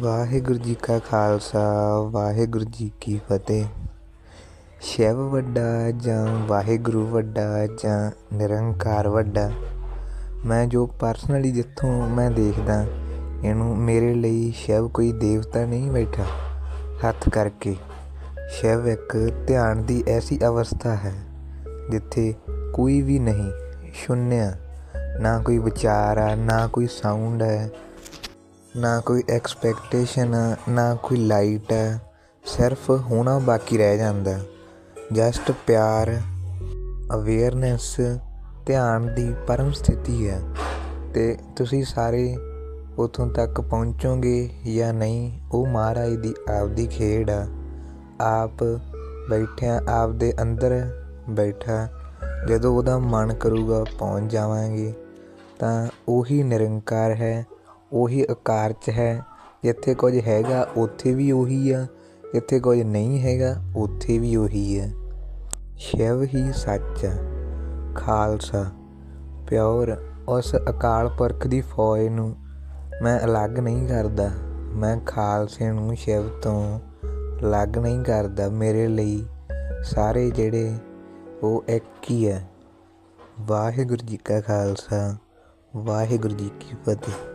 ਵਾਹਿਗੁਰੂ ਜੀ ਕਾ ਖਾਲਸਾ, ਵਾਹਿਗੁਰੂ ਜੀ ਕੀ ਫਤਿਹ। ਸ਼ਿਵ ਵੱਡਾ ਜਾਂ ਵਾਹਿਗੁਰੂ ਵੱਡਾ ਜਾਂ ਨਿਰੰਕਾਰ ਵੱਡਾ, ਮੈਂ ਜੋ ਪਰਸਨਲੀ ਜਿੱਥੋਂ ਮੈਂ ਦੇਖਦਾ, ਇਹਨੂੰ ਮੇਰੇ ਲਈ ਸ਼ਿਵ ਕੋਈ ਦੇਵਤਾ ਨਹੀਂ ਬੈਠਾ, ਹੱਥ ਕਰਕੇ। ਸ਼ਿਵ ਇੱਕ ਧਿਆਨ ਦੀ ਐਸੀ ਅਵਸਥਾ ਹੈ, ਜਿੱਥੇ ਕੋਈ ਵੀ ਨਹੀਂ, ਸ਼ੂਨਿਆ, ਨਾ ਕੋਈ ਵਿਚਾਰ ਆ, ਨਾ ਕੋਈ ਸਾਊਂਡ ਹੈ ਨਾ ਕੋਈ ਐਕਸਪੈਕਟੇਸ਼ਨ ਆ ਨਾ ਕੋਈ ਲਾਈਟ ਹੈ ਸਿਰਫ ਹੋਣਾ ਬਾਕੀ ਰਹਿ ਜਾਂਦਾ। ਜਸਟ ਪਿਆਰ ਅਵੇਅਰਨੈਸ ਧਿਆਨ ਦੀ ਪਰਮ ਸਥਿਤੀ ਹੈ। ਤੇ ਤੁਸੀਂ ਸਾਰੇ ਉਥੋਂ ਤੱਕ ਪਹੁੰਚੋਗੇ ਜਾਂ ਨਹੀਂ, ਉਹ ਮਹਾਰਾਜ ਦੀ ਆਪਦੀ ਖੇਡ ਆ। ਆਪ ਬੈਠਿਆ ਆਪ ਦੇ ਅੰਦਰ ਬੈਠਾ, ਜਦੋਂ ਉਹਦਾ ਮਨ ਕਰੂਗਾ ਪਹੁੰਚ ਜਾਵਾਂਗੇ, ਤਾਂ ਉਹੀ ਨਿਰੰਕਾਰ ਹੈ। ਉਹੀ ਆਕਾਰ 'ਚ ਹੈ। ਜਿੱਥੇ ਕੁਝ ਹੈਗਾ, ਉੱਥੇ ਵੀ ਉਹੀ ਆ। ਜਿੱਥੇ ਕੁਝ ਨਹੀਂ ਹੈਗਾ, ਉੱਥੇ ਵੀ ਉਹੀ ਆ। ਸ਼ਿਵ ਹੀ ਸੱਚ ਆ। ਖਾਲਸਾ। ਪਿਓਰ, ਉਸ ਅਕਾਲ ਪੁਰਖ ਦੀ ਫੌਜ ਨੂੰ ਮੈਂ ਅਲੱਗ ਨਹੀਂ ਕਰਦਾ। ਮੈਂ ਖਾਲਸੇ ਨੂੰ ਸ਼ਿਵ ਤੋਂ ਅਲੱਗ ਨਹੀਂ ਕਰਦਾ। ਮੇਰੇ ਲਈ ਸਾਰੇ ਜਿਹੜੇ ਉਹ ਇੱਕ ਹੀ ਹੈ ਵਾਹਿਗੁਰੂ ਜੀ ਕਾ ਖਾਲਸਾ। ਵਾਹਿਗੁਰੂ ਜੀ ਕੀ ਫਤਿਹ।